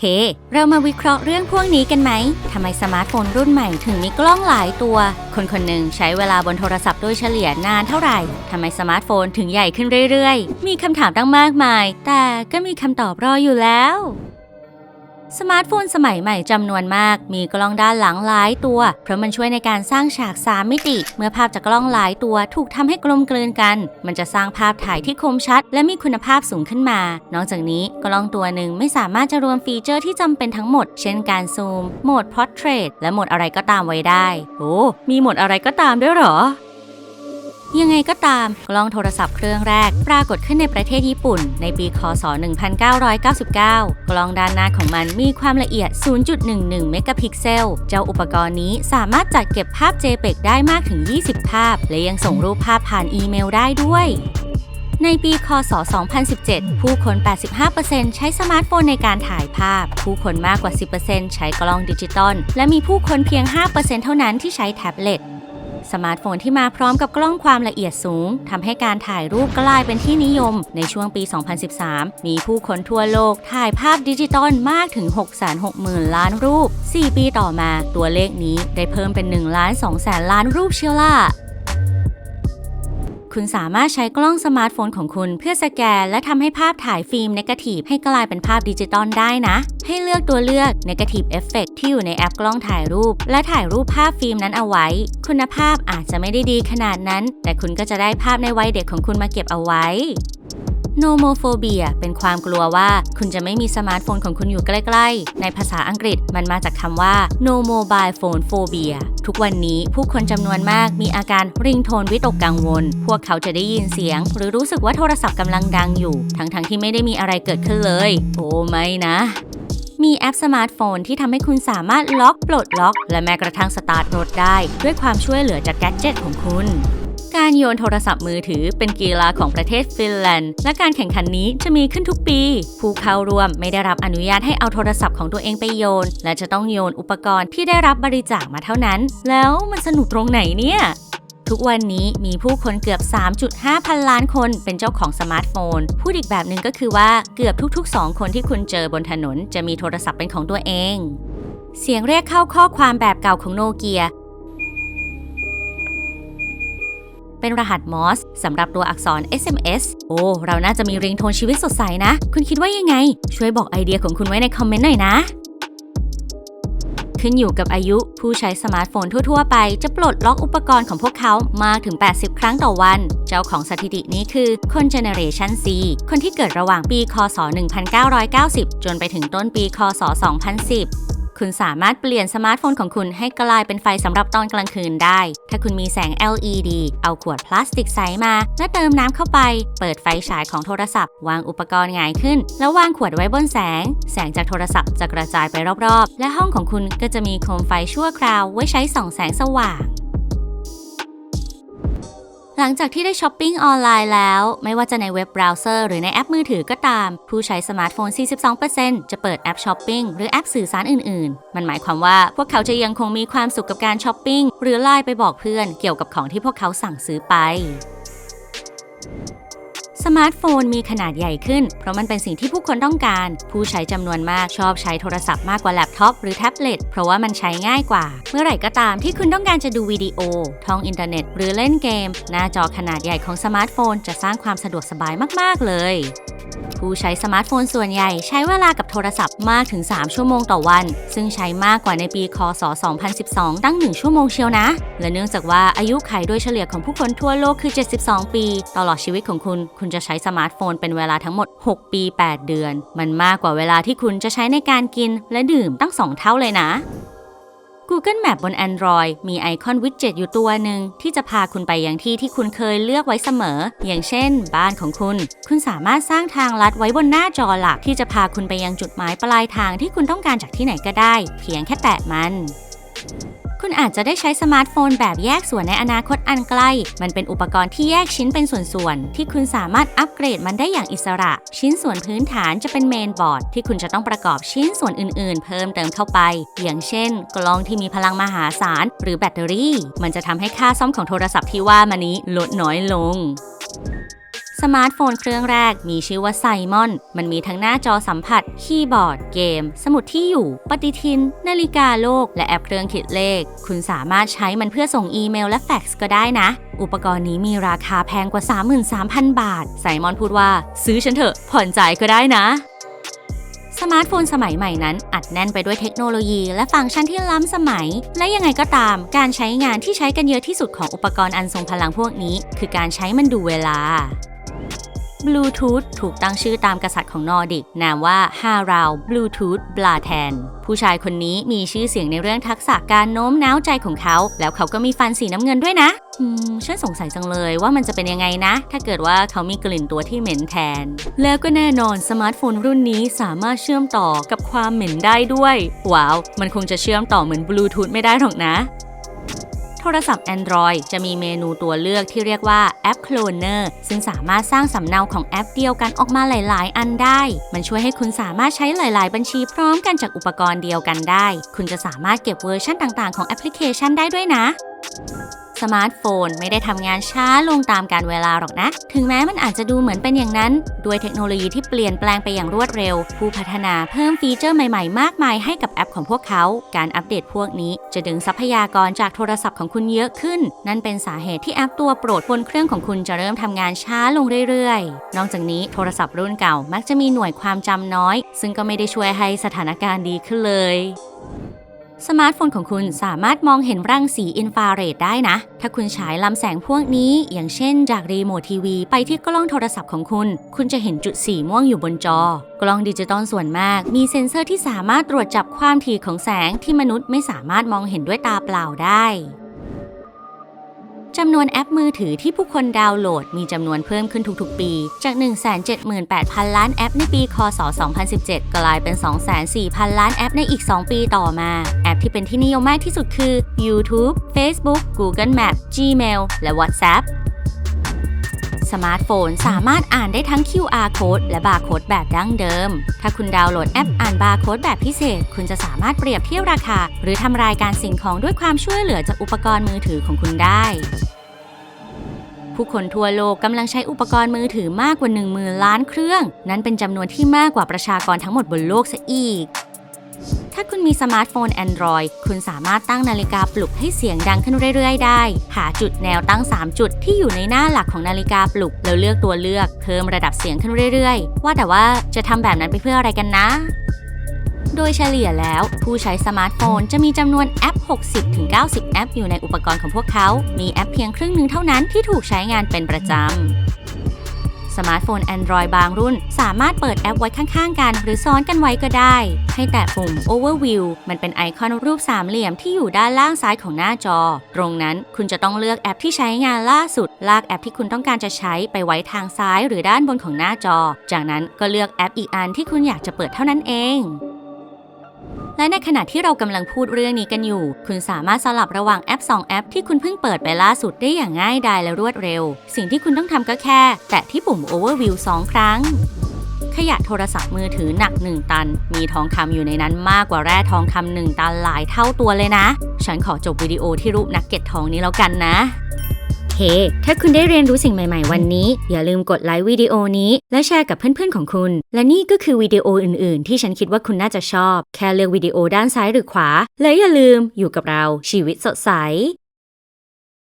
เฮ้เรามาวิเคราะห์เรื่องพวกนี้กันไหม ทำไมสมาร์ทโฟนรุ่นใหม่ถึงมีกล้องหลายตัว คนคนหนึ่งใช้เวลาบนโทรศัพท์โดยเฉลี่ยนานเท่าไหร่ ทำไมสมาร์ทโฟนถึงใหญ่ขึ้นเรื่อยๆ มีคำถามตั้งมากมาย แต่ก็มีคำตอบรออยู่แล้ว สมาร์ทโฟนสมัยใหม่จำนวนมาก มีกล้องด้านหลังหลายตัว เพราะมันช่วยในการสร้างฉาก 3 มิติ เมื่อภาพจากกล้องหลายตัวถูกทำให้กลมกลืนกัน มันจะสร้างภาพถ่ายที่คมชัด และมีคุณภาพสูงขึ้นมา นอกจากนี้กล้องตัวหนึ่งไม่สามารถจะรวมฟีเจอร์ที่จำเป็นทั้งหมด เช่นการซูม โหมด Portrait และโหมดอะไรก็ตามไว้ได้ โอ้ มีโหมดอะไรก็ตามด้วยเหรอ ยังไงก็ตามกล้องโทรศัพท์เครื่องแรก ปรากฏขึ้นในประเทศญี่ปุ่น ในปีคศ 1999 กล้องด้านหน้าของมันมีความละเอียด 0.11 เมกะพิกเซล เจ้าอุปกรณ์นี้สามารถจัดเก็บภาพ JPEG ได้มากถึง 20 ภาพ และยังส่งรูปภาพผ่านอีเมลได้ด้วยในปี คศ 2017 ผู้คน 85%ใช้สมาร์ทโฟนในการถ่ายภาพ ผู้คนมากกว่า 10%ใช้กล้องดิจิตอล และมีผู้คนเพียง 5%เท่านั้นที่ใช้แท็บเล็ต สมาร์ทโฟนที่มาพร้อมกับกล้องความละเอียดสูงทำให้การถ่ายรูปกลายเป็นที่นิยม ในช่วงปี 2013 มีผู้คนทั่วโลกถ่ายภาพดิจิตอลมากถึง 660,000ล้านรูป 4 ปีต่อมาตัวเลขนี้ได้เพิ่มเป็น1ล้าน2แสนล้านรูปเชียวล่ะ คุณสามารถใช้กล้องสมาร์ทโฟนของคุณเพื่อสแกน และทำให้ภาพถ่ายฟิล์มเนกาทีฟให้กลายเป็นภาพดิจิตอลได้นะ ให้เลือกตัวเลือก Negative Effect ที่อยู่ในแอปกล้องถ่ายรูป และถ่ายรูปภาพฟิล์มนั้นเอาไว้ คุณภาพอาจจะไม่ได้ดีขนาดนั้น แต่คุณก็จะได้ภาพในวัยเด็กของคุณมาเก็บเอาไว้ โนโมโฟเบียเป็นความกลัวว่าคุณจะไม่มีสมาร์ทโฟนของคุณอยู่ใกล้ ๆ ในภาษาอังกฤษมันมาจากคำว่า no mobile phone phobia ทุกวันนี้ผู้คนจำนวนมากมีอาการริงโทนวิตกกังวล พวกเขาจะได้ยินเสียง หรือรู้สึกว่าโทรศัพท์กำลังดังอยู่ ทั้งๆทที่ไม่ได้มีอะไรเกิดขึ้นเลย โอ้ไม่นะมีแอปสมาร์ทโฟนที่ทำให้คุณสามารถล็อกปลดล็อก และแม้กระทั่งสตาร์ทรถได้ ด้วยความช่วยเหลือจากแกดเจิตของคุณ การโยนโทรศัพท์มือถือเป็นกีฬาของประเทศฟินแลนด์ และการแข่งขันนี้จะมีขึ้นทุกปี ผู้เข้าร่วมไม่ได้รับอนุญาตให้เอาโทรศัพท์ของตัวเองไปโยน และจะต้องโยนอุปกรณ์ที่ได้รับบริจาคมาเท่านั้น แล้วมันสนุกตรงไหนเนี่ยทุกวันนี้มีผู้คนเกือบ 3.5 พันล้านคนเป็นเจ้าของสมาร์ทโฟน พูดอีกแบบหนึ่งก็คือว่าเกือบทุกๆ 2 คนที่คุณเจอบนถนน จะมีโทรศัพท์เป็นของตัวเอง เสียงเรียกเข้าข้อความแบบเก่าของโนเกีย เป็นรหัสมอสสำหรับตัวอักษร SMS โอ้ เราน่าจะมีริงโทนชีวิตสดใสนะ คุณคิดว่ายังไง ช่วยบอกไอเดียของคุณไว้ในคอมเมนต์หน่อยนะ ขึ้นอยู่กับอายุผู้ใช้สมาร์ทโฟนทั่ว ๆ ไป จะปลดล็อกอุปกรณ์ของพวกเขามากถึง 80 ครั้งต่อวัน เจ้าของสถิตินี้คือคน Generation C คนที่เกิดระหว่างปี คศ 1990 จนไปถึงต้นปี คศ 2010 คุณสามารถเปลี่ยนสมาร์ทโฟนของคุณให้กลายเป็นไฟสำหรับตอนกลางคืนได้ ถ้าคุณมีแสง LED เอาขวดพลาสติกใสมา และเติมน้ำเข้าไป เปิดไฟฉายของโทรศัพท์ วางอุปกรณ์หงายขึ้น แล้ววางขวดไว้บนแสง แสงจากโทรศัพท์จะกระจายไปรอบๆ และห้องของคุณก็จะมีโคมไฟชั่วคราวไว้ใช้ส่องแสงสว่าง หลังจากที่ได้ช้อปปิ้งออนไลน์แล้ว ไม่ว่าจะในเว็บเบราว์เซอร์หรือในแอปมือถือก็ตาม ผู้ใช้สมาร์ทโฟน 42%จะเปิดแอปช้อปปิ้งหรือแอปสื่อสารอื่น ๆ มันหมายความว่าพวกเขาจะยังคงมีความสุขกับการช้อปปิ้งหรือไลน์ไปบอกเพื่อนเกี่ยวกับของที่พวกเขาสั่งซื้อไป สมาร์ทโฟนมีขนาดใหญ่ขึ้น เพราะมันเป็นสิ่งที่ผู้คนต้องการ ผู้ใช้จำนวนมากชอบใช้โทรศัพท์มากกว่าแล็ปท็อปหรือแท็บเล็ตเพราะว่ามันใช้ง่ายกว่า เมื่อไหร่ก็ตามที่คุณต้องการจะดูวิดีโอ ท่องอินเทอร์เน็ต หรือเล่นเกม หน้าจอขนาดใหญ่ของสมาร์ทโฟนจะสร้างความสะดวกสบายมาก ๆ เลย ผู้ใช้สมาร์ทโฟนส่วนใหญ่ใช้เวลากับโทรศัพท์มากถึง 3 ชั่วโมงต่อวัน ซึ่งใช้มากกว่าในปี คศ 2012 ตั้ง 1 ชั่วโมงเชียวนะ และเนื่องจากว่าอายุขัยโดยเฉลี่ยของผู้คนทั่วโลกคือ 72 ปี ตลอดชีวิตของคุณ คุณจะใช้สมาร์ทโฟนเป็นเวลาทั้งหมด 6 ปี 8 เดือน มันมากกว่าเวลาที่คุณจะใช้ในการกินและดื่มตั้ง 2 เท่าเลยนะ Google Map บน Android มีไอคอนวิดเจ็ตอยู่ตัวหนึ่งที่จะพาคุณไปยังที่ที่คุณเคยเลือกไว้เสมอ อย่างเช่น บ้านของคุณ คุณสามารถสร้างทางลัดไว้บนหน้าจอหลักที่จะพาคุณไปยังจุดหมายปลายทางที่คุณต้องการจากที่ไหนก็ได้ เพียงแค่แตะมัน คุณอาจจะได้ใช้สมาร์ทโฟนแบบแยกส่วนในอนาคตอันใกล้ มันเป็นอุปกรณ์ที่แยกชิ้นเป็นส่วนๆ ที่คุณสามารถอัปเกรดมันได้อย่างอิสระ ชิ้นส่วนพื้นฐานจะเป็นเมนบอร์ดที่คุณจะต้องประกอบชิ้นส่วนอื่นๆ เพิ่มเติมเข้าไป อย่างเช่น กล้องที่มีพลังมหาศาล หรือแบตเตอรี่ มันจะทำให้ค่าซ่อมของโทรศัพท์ที่ว่ามานี้ลดน้อยลง สมาร์ทโฟนเครื่องแรกมีชื่อว่าไซมอน มันมีทั้งหน้าจอสัมผัส คีย์บอร์ด เกม สมุดที่อยู่ ปฏิทิน นาฬิกาโลก และแอปเครื่องคิดเลข คุณสามารถใช้มันเพื่อส่งอีเมลและแฟกซ์ก็ได้นะ อุปกรณ์นี้มีราคาแพงกว่า 33,000 บาท ไซมอนพูดว่า ซื้อฉันเถอะ ผ่อนจ่ายก็ได้นะสมาร์ทโฟนสมัยใหม่นั้น อัดแน่นไปด้วยเทคโนโลยี และฟังก์ชันที่ล้ำสมัย และยังไงก็ตาม การใช้งานที่ใช้กันเยอะที่สุดของอุปกรณ์อันทรงพลังพวกนี้ คือการใช้มันดูเวลา บลูทูธถูกตั้งชื่อตามกษัตริย์ของนอร์ดิก นามว่าฮาราวบลูทูธบลาแทน ผู้ชายคนนี้มีชื่อเสียงในเรื่องทักษะการโน้มน้าวใจของเขา แล้วเขาก็มีฟันสีน้ำเงินด้วยนะ อืม ฉันสงสัยจังเลยว่ามันจะเป็นยังไงนะ ถ้าเกิดว่าเขามีกลิ่นตัวที่เหม็นแทน แล้วก็แน่นอนสมาร์ทโฟนรุ่นนี้สามารถเชื่อมต่อกับความเหม็นได้ด้วย ว้าว มันคงจะเชื่อมต่อเหมือนบลูทูธไม่ได้หรอกนะ โทรศัพท์ Android จะมีเมนูตัวเลือกที่เรียกว่าแอป Cloner ซึ่งสามารถสร้างสำเนาของแอปเดียวกันออกมาหลาย ๆ อันได้ มันช่วยให้คุณสามารถใช้หลาย ๆ บัญชีพร้อมกันจากอุปกรณ์เดียวกันได้ คุณจะสามารถเก็บเวอร์ชันต่าง ๆ ของแอปพลิเคชันได้ด้วยนะ สมาร์ทโฟนไม่ได้ทำงานช้าลงตามการเวลาหรอกนะ ถึงแม้มันอาจจะดูเหมือนเป็นอย่างนั้น ด้วยเทคโนโลยีที่เปลี่ยนแปลงไปอย่างรวดเร็ว ผู้พัฒนาเพิ่มฟีเจอร์ใหม่ๆ มากมายให้กับแอปของพวกเขา การอัปเดตพวกนี้จะดึงทรัพยากรจากโทรศัพท์ของคุณเยอะขึ้น นั่นเป็นสาเหตุที่แอปตัวโปรดบนเครื่องของคุณจะเริ่มทำงานช้าลงเรื่อยๆ นอกจากนี้โทรศัพท์รุ่นเก่ามักจะมีหน่วยความจำน้อย ซึ่งก็ไม่ได้ช่วยให้สถานการณ์ดีขึ้นเลย สมาร์ทโฟนของคุณสามารถมองเห็นรังสีอินฟราเรดได้นะ ถ้าคุณฉายลำแสงพวกนี้ อย่างเช่นจากรีโมททีวี ไปที่กล้องโทรศัพท์ของคุณ คุณจะเห็นจุดสีม่วงอยู่บนจอ กล้องดิจิตอลส่วนมาก มีเซ็นเซอร์ที่สามารถตรวจจับความถี่ของแสงที่มนุษย์ไม่สามารถมองเห็นด้วยตาเปล่าได้ จำนวนแอปมือถือที่ผู้คนดาวน์โหลดมีจำนวนเพิ่มขึ้นทุกๆ ปี จาก 178,000 ล้านแอปในปี คศ 2017 กลายเป็น 204,000 ล้านแอปในอีก 2 ปีต่อมา แอปที่เป็นที่นิยมมากที่สุดคือ YouTube Facebook Google Map Gmail และ WhatsApp สมาร์ทโฟนสามารถอ่านได้ทั้ง QR code และ barcode แบบดั้งเดิม ถ้าคุณดาวน์โหลดแอปอ่าน barcode แบบพิเศษ คุณจะสามารถเปรียบเทียบราคา หรือทำรายการสิ่งของด้วยความช่วยเหลือจากอุปกรณ์มือถือของคุณได้ ผู้คนทั่วโลกกำลังใช้อุปกรณ์มือถือมากกว่า1 0,000ล้านเครื่อง นั้นเป็นจำนวนที่มากกว่าประชากรทั้งหมดบนโลกซะอีก ถ้าคุณมีสมาร์ทโฟน Android คุณสามารถตั้งนาฬิกาปลุกให้เสียงดังขึ้นเรื่อย ๆ ได้ หาจุดแนวตั้ง 3 จุดที่อยู่ในหน้าหลักของนาฬิกาปลุกแล้วเลือกตัวเลือกเพิ่มระดับเสียงขึ้นเรื่อย ๆ ว่าแต่ว่าจะทำแบบนั้นไปเพื่ออะไรกันนะ โดยเฉลี่ยแล้ว ผู้ใช้สมาร์ทโฟนจะมีจำนวนแอป 60-90 แอปอยู่ในอุปกรณ์ของพวกเขา มีแอปเพียงครึ่งหนึ่งเท่านั้นที่ถูกใช้งานเป็นประจำ สมาร์ทโฟน Android บางรุ่น สามารถเปิดแอปไว้ข้างๆ กัน หรือซ้อนกันไว้ก็ได้ ให้แตะปุ่ม Overview มันเป็นไอคอนรูปสามเหลี่ยมที่อยู่ด้านล่างซ้ายของหน้าจอ ตรงนั้นคุณจะต้องเลือกแอปที่ใช้งานล่าสุด ลากแอปที่คุณต้องการจะใช้ไปไว้ทางซ้ายหรือด้านบนของหน้าจอ จากนั้นก็เลือกแอปอีกอันที่คุณอยากจะเปิดเท่านั้นเอง และในขณะที่เรากำลังพูดเรื่องนี้กันอยู่ คุณสามารถสลับระหว่างแอป 2 แอปที่คุณเพิ่งเปิดไปล่าสุดได้อย่างง่ายดายและรวดเร็ว สิ่งที่คุณต้องทำก็แค่ แตะที่ปุ่ม Overview 2 ครั้ง ขยะโทรศัพท์มือถือหนัก 1 ตัน มีทองคำอยู่ในนั้นมากกว่าแร่ทองคำ1ตันหลายเท่าตัวเลยนะ ฉันขอจบวิดีโอที่รูปนักเก็ตทองนี้แล้วกันนะ เค ถ้าคุณได้เรียนรู้สิ่งใหม่ ๆ วันนี้ อย่าลืมกดไลค์วิดีโอนี้ และแชร์กับเพื่อนๆของคุณ และนี่ก็คือวิดีโออื่น ๆ ที่ฉันคิดว่าคุณน่าจะชอบ แค่เลือกวิดีโอด้านซ้ายหรือขวา และอย่าลืมอยู่กับเราชีวิตสดใส